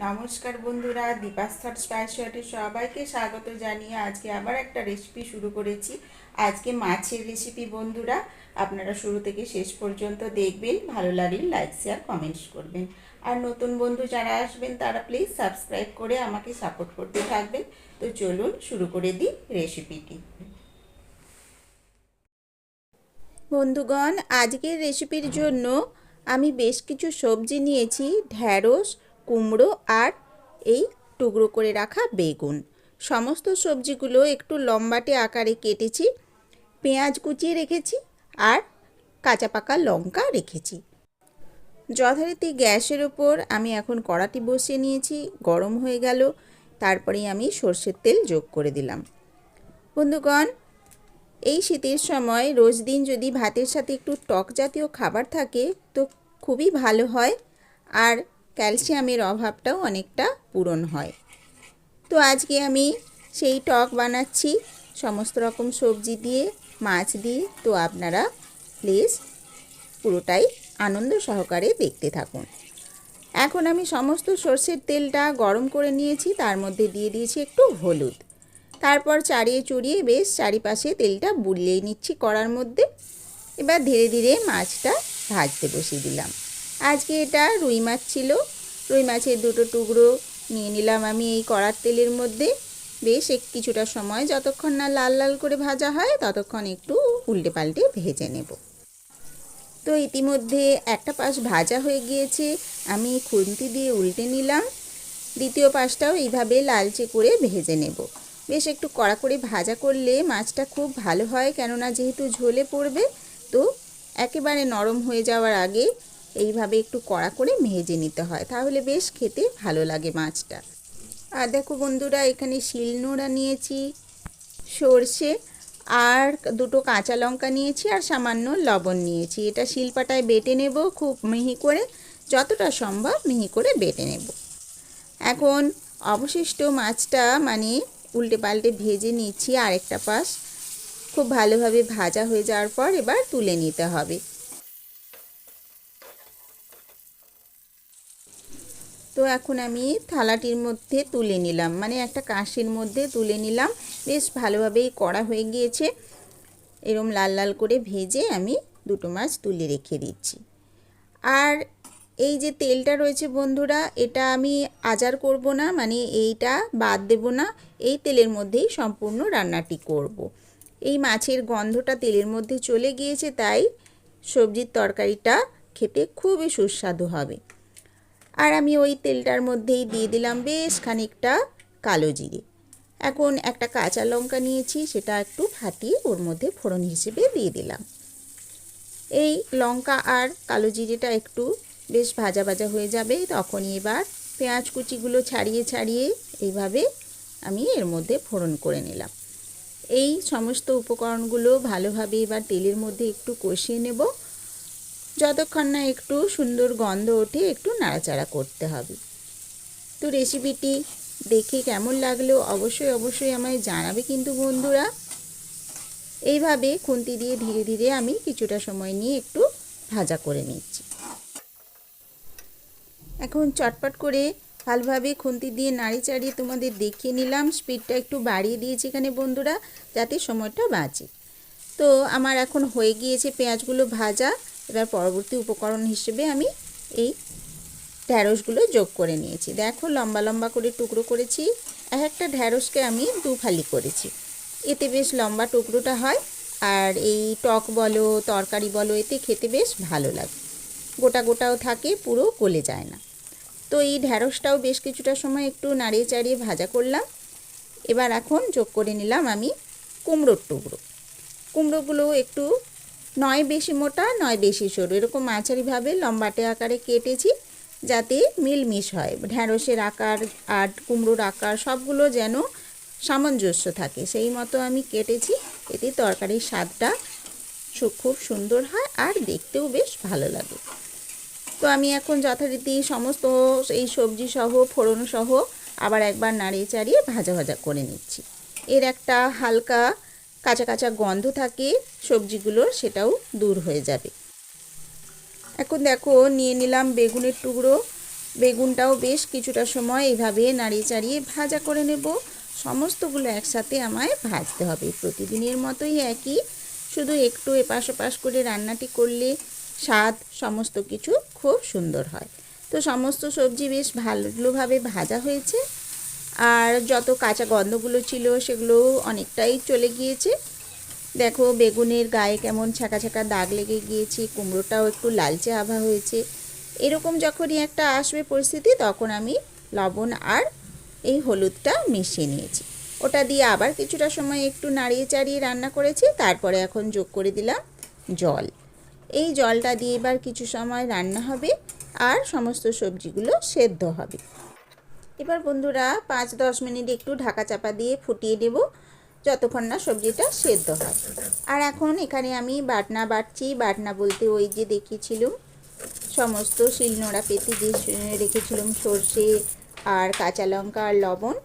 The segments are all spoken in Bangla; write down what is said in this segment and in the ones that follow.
নমস্কার বন্ধুরা, দীপাস্থর স্পাইসিয়াটে সবাইকে স্বাগত জানিয়ে আজকে আবার একটা রেসিপি শুরু করেছি। আজকে মাছের রেসিপি বন্ধুরা, আপনারা শুরু থেকে শেষ পর্যন্ত দেখবেন, ভালো লাগলে লাইক শেয়ার কমেন্টস করবেন। আর নতুন বন্ধু যারা আসবেন, তারা প্লিজ সাবস্ক্রাইব করে আমাকে সাপোর্ট করতে থাকবেন। তো চলুন শুরু করে দিই রেসিপিটি বন্ধুগণ, আজকের রেসিপির জন্য আমি বেশ কিছু সবজি নিয়েছি ঢ্যাঁড়স কুমড়ো আর এই টুকরো করে রাখা বেগুন। সমস্ত সবজিগুলো একটু লম্বাটে আকারে কেটেছি, পেঁয়াজ কুচিয়ে রেখেছি আর কাঁচা পাকা লঙ্কা রেখেছি। যথারীতি গ্যাসের ওপর আমি এখন কড়াটি বসিয়ে নিয়েছি, গরম হয়ে গেল, তারপরেই আমি সর্ষের তেল যোগ করে দিলাম। বন্ধুগণ, এই শীতের সময় রোজ দিন যদি ভাতের সাথে একটু টক জাতীয় খাবার থাকে তো খুবই ভালো হয়। আর ক্যালসিয়ামের অভাবটাও অনেকটা পূরণ হয়। তো আজকে আমি সেই টক বানাচ্ছি। সমস্ত রকম সবজি দিয়ে, মাছ দিয়ে, তো আপনারা প্লিজ পুরোটাই আনন্দ সহকারে দেখতে থাকুন। এখন আমি সমস্ত সর্ষের তেলটা গরম করে নিয়েছি, তার মধ্যে দিয়ে দিয়েছি একটু হলুদ। তারপর চাড়িয়ে চড়িয়ে বেশ চারিপাশে তেলটা বুলিয়ে নিচ্ছি কড়ার মধ্যে। এবার ধীরে ধীরে মাছটা ভাজতে বসিয়ে দিলাম। আজকে এটা রুই মাছ ছিল। রুই মাছের দুটো টুকরো নিয়ে নিলাম আমি এই কড়ার তেলের মধ্যে। বেশ এক কিছুটা সময় যতক্ষণ না লাল লাল করে ভাজা হয়, ততক্ষণ একটু উল্টে পাল্টে ভেজে নেব। তো ইতিমধ্যে একটা পাশ ভাজা হয়ে গিয়েছে, আমি খুন্তি দিয়ে উল্টে নিলাম। দ্বিতীয় পাশটাও এইভাবে লালচে করে ভেজে নেব। বেশ একটু কড়া করে ভাজা করলে মাছটা খুব ভালো হয়, কেননা যেহেতু ঝোলে পড়বে, তো একেবারে নরম হয়ে যাওয়ার আগে এইভাবে একটু কড়া করে ভেজে নিতে হয়। তাহলে বেশ খেতে ভালো লাগে মাছটা। আর দেখো বন্ধুরা, এখানে শিলনোড়া নিয়েছি, সর্ষে আর দুটো কাঁচা লঙ্কা নিয়েছি আর সামান্য লবণ নিয়েছি। এটা শিলপাটায় বেটে নেব খুব মিহি করে, যতটা সম্ভব মিহি করে বেটে নেব। এখন অবশিষ্ট মাছটা মানে উল্টে পাল্টে ভেজে নিচ্ছি আরেকটা পাশ। খুব ভালোভাবে ভাজা হয়ে যাওয়ার পর এবার তুলে নিতে হবে। তো এখন আমি থালাটির মধ্যে তুলে নিলাম। মানে একটা কাঁশির মধ্যে তুলে নিলাম। বেশ ভালোভাবেই কড়া হয়ে গিয়েছে। এরম লাল লাল করে ভেজে আমি দুটো মাছ তুলে রেখে দিচ্ছি। আর এই যে তেলটা রয়েছে বন্ধুরা, এটা আমি আজার করব না মানে এইটা বাদ দেব না। এই তেলের মধ্যেই সম্পূর্ণ রান্নাটি করব। এই মাছের গন্ধটা তেলের মধ্যে চলে গিয়েছে, তাই সবজির তরকারিটা খেতে খুবই সুস্বাদু হবে। আর আমি ওই তেলটার মধ্যেই দিয়ে দিলাম বেশ খানিকটা কালো জিরে। এখন একটা কাঁচা লঙ্কা নিয়েছি, সেটা একটু ফাটিয়ে ওর মধ্যে ফোড়ন হিসেবে দিয়ে দিলাম। এই লঙ্কা আর কালো জিরেটা একটু বেশ ভাজা ভাজা হয়ে যাবে, তখনই এবার পেঁয়াজ কুচিগুলো ছাড়িয়ে ছাড়িয়ে এইভাবে আমি এর মধ্যে ফোড়ন করে নিলাম। এই সমস্ত উপকরণগুলো ভালোভাবে এবার তেলের মধ্যে একটু কষিয়ে নেব। যতক্ষণ না একটু সুন্দর গন্ধ ওঠে, একটু নাড়াচাড়া করতে হবে। তো রেসিপিটি দেখে কেমন লাগল অবশ্যই অবশ্যই আমায় জানাবে কিন্তু বন্ধুরা। এইভাবে খুন্তি দিয়ে ধীরে ধীরে আমি কিছুটা সময় নিয়ে একটু ভাজা করে নিচ্ছি। এখন চটপট করে ভালোভাবে খুন্তি দিয়ে নাড়ি চাড়িয়ে তোমাদের দেখিয়ে নিলাম। স্পিডটা একটু বাড়িয়ে দিয়েছি এখানে বন্ধুরা, যাতে সময়টা বাঁচে। তো আমার এখন হয়ে গিয়েছে পেঁয়াজগুলো ভাজা। এবার পরবর্তী উপকরণ হিসেবে আমি এই ঢ্যাঁড়সগুলো যোগ করে নিয়েছি। দেখো, লম্বা লম্বা করে টুকরো করেছি। এক একটা ঢ্যাঁড়সকে আমি দু ফালি করেছি। এতে বেশ লম্বা টুকরোটা হয় আর এই টক বলো, তরকারি বলো, এতে খেতে বেশ ভালো লাগে। গোটা গোটাও থাকে, পুরো গলে যায় না। তো এই ঢ্যাঁড়সটাও বেশ কিছুটা সময় একটু নাড়িয়ে চাড়িয়ে ভাজা করলাম। এবার এখন যোগ করে নিলাম আমি কুমড়োর টুকরো। কুমড়োগুলো একটু নয় বেশি মোটা, নয় বেশি সরু। এরকম মাঝারিভাবে লম্বাটে আকারে কেটেছি যাতে মিলমিশ হয়। ঢ্যাঁড়সের আকার আর কুমড়োর আকার সবগুলো যেন সামঞ্জস্য থাকে। সেই মতো আমি কেটেছি। এতে তরকারির স্বাদটা খুব সুন্দর হয় আর দেখতেও বেশ ভালো লাগে। তো আমি এখন যথারীতি সমস্ত এই সবজি সহ ফোড়ন সহ আবার একবার নাড়িয়ে চাড়িয়ে ভাজা ভাজা করে নিচ্ছি। এর একটা হালকা কাঁচা কাঁচা গন্ধ থাকে সবজিগুলোর সেটাও দূর হয়ে যাবে। এখন দেখো, নিয়ে নিলাম বেগুনের টুকরো। বেগুনটাও বেশ কিছুটা সময় এইভাবে নাড়িয়ে চাড়িয়ে ভাজা করে নেব। সমস্তগুলো একসাথে আমায় ভাজতে হবে। প্রতিদিনের মতোই একই। শুধু একটু এপাশ ওপাশ করে রান্নাটি করলে স্বাদ সমস্ত কিছু খুব সুন্দর হয়। তো সমস্ত সবজি বেশ ভালোভাবে ভাজা হয়েছে। আর যত কাঁচা গন্ধগুলো ছিল সেগুলো অনেকটাই চলে গিয়েছে। দেখো, বেগুনের গায়ে কেমন ছাকা ছাকা দাগ লেগে গিয়েছে, কুমড়োটাও একটু লালচে আভা হয়েছে। এরকম যখনই একটা আসবে পরিস্থিতি, তখন আমি লবণ আর এই হলুদটা মিশিয়ে নিয়েছি। ওটা দিয়ে আবার কিছুটা সময় একটু নাড়িয়ে চাড়িয়ে রান্না করেছি, তারপরে এখন যোগ করে দিলাম জল। এই জলটা দিয়ে এবার কিছু সময় রান্না হবে আর সমস্ত সবজিগুলো সেদ্ধ হবে। এবার বন্ধুরা পাঁচ দশ মিনিট একটু ঢাকা চাপা দিয়ে ফুটিয়ে দেব যতক্ষণ না সবজিটা সেদ্ধ হয়। আর এখন এখানে আমি বাটনা বাটছি। বাটনা বলতে ওই যে দেখিয়েছিলাম, সমস্ত শিলনোড়া পেতে দিয়ে রেখেছিলাম সর্ষে আর কাঁচা লঙ্কা আর লবণ।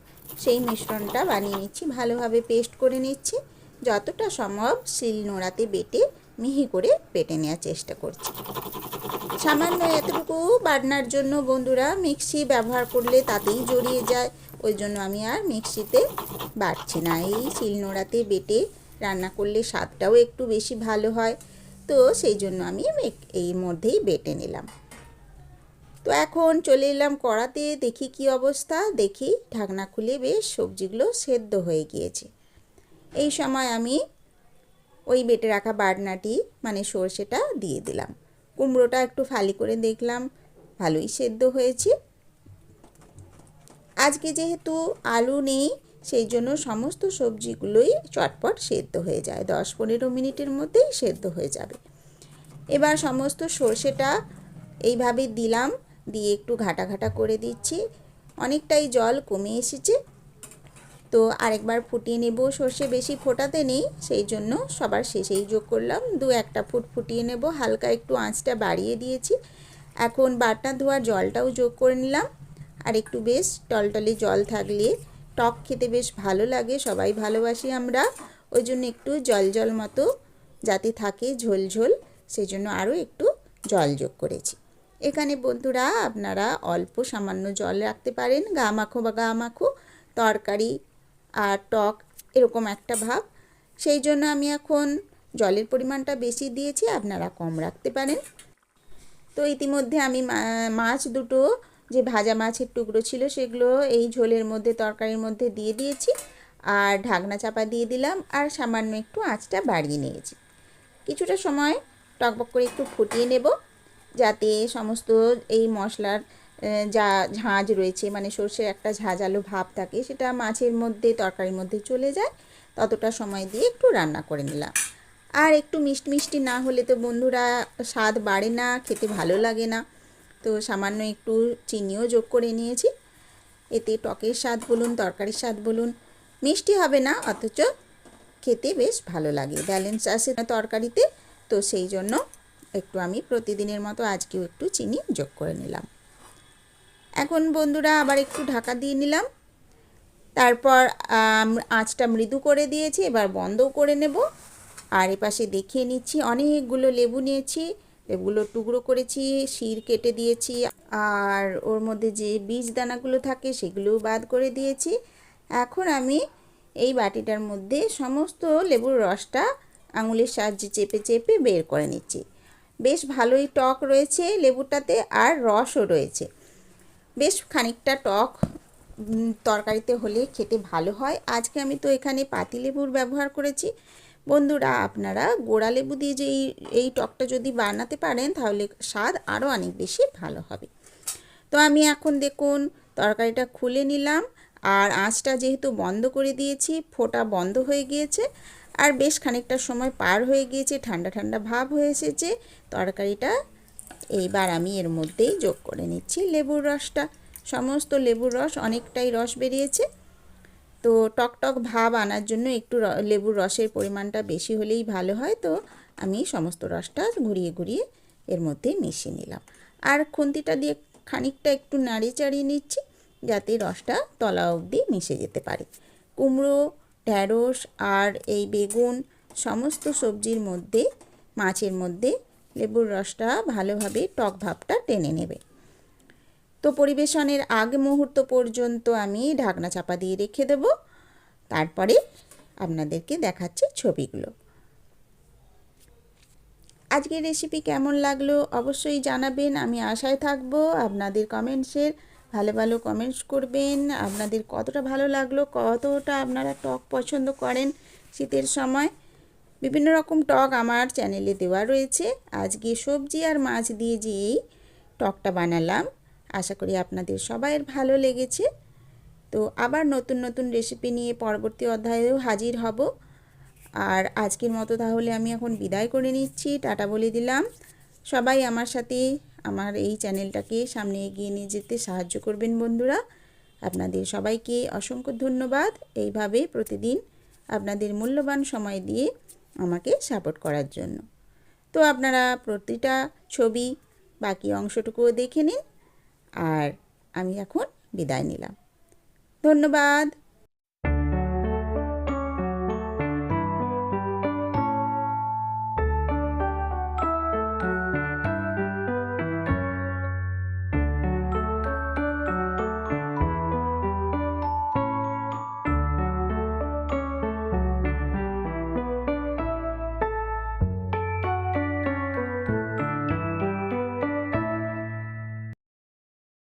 সেই মিশ্রণটা বানিয়ে নিচ্ছি, ভালোভাবে পেস্ট করে নিচ্ছি। যতটা সম্ভব শিল নোড়াতে বেটে মিহি করে বেটে নেওয়ার চেষ্টা করছি। সামান্য এতটুকু বাটনার জন্য বন্ধুরা মিক্সি ব্যবহার করলে তাতেই জড়িয়ে যায়। ওই জন্য আমি আর মিক্সিতে বাটছি না। এই শিলনোড়াতে বেটে রান্না করলে স্বাদটাও একটু বেশি ভালো হয়। তো সেই জন্য আমি এই মধ্যেই বেটে নিলাম। তো এখন চলে এলাম কড়াতে, দেখি কি অবস্থা। দেখি ঢাকনা খুলে বেশ সবজিগুলো সেদ্ধ হয়ে গিয়েছে। এই সময় আমি ওই বেটে রাখা বাটনাটি মানে সর্ষেটা দিয়ে দিলাম। কুমড়োটা একটু ফালি করে দেখলাম, ভালোই সেদ্ধ হয়েছে। আজকে যেহেতু আলু নেই, সেই জন্য সমস্ত সবজিগুলোই চটপট সেদ্ধ হয়ে যায়, দশ পনেরো মিনিটের মধ্যেই সেদ্ধ হয়ে যাবে। এবার সমস্ত সর্ষেটা এইভাবে দিলাম, দিয়ে একটু ঘাটা ঘাটা করে দিচ্ছি। অনেকটাই জল কমে এসেছে তো আরেকবার ফুটিয়ে নেব। সর্ষে বেশি ফোটাতে নেই, সেই জন্য সবার শেষেই যোগ করলাম। দু একটা ফুট ফুটিয়ে নেব। হালকা একটু আঁচটা বাড়িয়ে দিয়েছি। এখন বাটনা ধোয়ার জলটাও যোগ করে নিলাম। আর একটু বেশ টলটলে জল থাকলে টক খেতে বেশ ভালো লাগে, সবাই ভালোবাসি আমরা। ওই জন্য একটু জল জল মতো যাতে থাকে ঝোল ঝোল, সেই জন্য আরও একটু জল যোগ করেছি। এখানে বন্ধুরা আপনারা অল্প সামান্য জল রাখতে পারেন, গা মাখো বা গা মাখো, তরকারি আর টক এরকম একটা ভাব। সেই জন্য আমি এখন জলের পরিমাণটা বেশি দিয়েছি, আপনারা কম রাখতে পারেন। তো ইতিমধ্যে আমি মাছ দুটো, যে ভাজা মাছের টুকরো ছিল সেগুলো এই ঝোলের মধ্যে, তরকারির মধ্যে দিয়ে দিয়েছি। আর ঢাকনা চাপা দিয়ে দিলাম আর সামান্য একটু আঁচটা বাড়িয়ে নিয়েছি। কিছুটা সময় টকবক করে একটু ফুটিয়ে নেব, যাতে সমস্ত এই মশলার যা ঝাঁঝ রয়েছে মানে সর্ষের একটা ঝাঁঝালো ভাব থাকে, সেটা মাছের মধ্যে, তরকারির মধ্যে চলে যায়, ততটা সময় দিয়ে একটু রান্না করে নিলাম। আর একটু মিষ্টি মিষ্টি না হলে তো বন্ধুরা স্বাদ বাড়ে না, খেতে ভালো লাগে না। তো সামান্য একটু চিনিও যোগ করে নিয়েছি। এতে টকের স্বাদ বলুন, তরকারির স্বাদ বলুন, মিষ্টি হবে না, অথচ খেতে বেশ ভালো লাগে। ব্যালেন্স আছে তরকারিতে, তো সেই জন্য একটু আমি প্রতিদিনের মতো আজকেও একটু চিনি যোগ করে নিলাম। এখন বন্ধুরা আবার একটু ঢাকা দিয়ে নিলাম। তারপর আঁচটা মৃদু করে দিয়েছি, এবার বন্ধও করে নেব। আর এপাশে দেখিয়ে নিচ্ছি, অনেকগুলো লেবু নিয়েছি, লেবুগুলো টুকরো করেছি, শির কেটে দিয়েছি, আর ওর মধ্যে যে বীজ দানাগুলো থাকে সেগুলোও বাদ করে দিয়েছি। এখন আমি এই বাটিটার মধ্যে সমস্ত লেবুর রসটা আঙুলের সাহায্যে চেপে চেপে বের করে নিচ্ছি। বেশ ভালোই টক রয়েছে লেবুটাতে, আর রসও রয়েছে। বেশ খানিকটা টক তরকারিতে হলে খেতে ভালো হয়। আজকে আমি তো এখানে পাতিলেবুর ব্যবহার করেছি। বন্ধুরা, আপনারা গোড়া লেবু দিয়ে যে এই এই টকটা যদি বানাতে পারেন, তাহলে স্বাদ আরও অনেক বেশি ভালো হবে। তো আমি এখন দেখুন, তরকারিটা খুলে নিলাম। আর আঁচটা যেহেতু বন্ধ করে দিয়েছি, ফোটা বন্ধ হয়ে গিয়েছে। আর বেশ খানিকটা সময় পার হয়ে গিয়েছে, ঠান্ডা ঠান্ডা ভাব হয়ে এসেছে। তরকারিটা এইবার আমি এর মধ্যেই যোগ করে নিচ্ছি লেবুর রসটা। সমস্ত লেবুর রস অনেকটাই রস বেরিয়েছে। তো টক টক ভাব আনার জন্য একটু লেবুর রসের পরিমাণটা বেশি হলেই ভালো হয়। তো আমি সমস্ত রসটা ঘুরিয়ে ঘুরিয়ে এর মধ্যে মিশিয়ে নিলাম। আর খুন্তিটা দিয়ে খানিকটা একটু নাড়িয়ে চাড়িয়ে নিচ্ছি যাতে রসটা তলা অবধি মিশে যেতে পারে। কুমড়ো, ঢ্যাঁড়স আর এই বেগুন সমস্ত সবজির মধ্যে, মাছের মধ্যে লেবুর রসটা ভালোভাবে টক ভাবটা টেনে নেবে। তো পরিবেশনের আগ মুহূর্ত পর্যন্ত আমি ঢাকনা চাপা দিয়ে রেখে দেব। তারপরে আপনাদেরকে দেখাচ্ছি ছবিগুলো। আজকের রেসিপি কেমন লাগল অবশ্যই জানাবেন, আমি আশায় থাকব আপনাদের কমেন্টসের ভালো ভালো কমেন্টস করবেন। আপনাদের কতটা ভালো লাগল, কতটা আপনারা টক পছন্দ করেন শীতের সময়। বিভিন্ন রকম টক আমার চ্যানেলে দেওয়া রয়েছে। আজকে সবজি আর মাছ দিয়ে যে এই টকটা বানালাম, আশা করি আপনাদের সবাইয়ের ভালো লেগেছে। তো আবার নতুন নতুন রেসিপি নিয়ে পরবর্তী অধ্যায়েও হাজির হব। আর আজকের মতো তাহলে আমি এখন বিদায় করে নিচ্ছি। টাটা বলে দিলাম। সবাই আমার সাথে আমার এই চ্যানেলটাকে সামনে এগিয়ে নিয়ে যেতে সাহায্য করবেন বন্ধুরা। আপনাদের সবাইকে অসংখ্য ধন্যবাদ। এইভাবে প্রতিদিন আপনাদের মূল্যবান সময় দিয়ে আমাকে সাপোর্ট করার জন্য। তো আপনারা প্রতিটা ছবি, বাকি অংশটুকুও দেখে নিন, আর আমি এখন বিদায় নিলাম। ধন্যবাদ।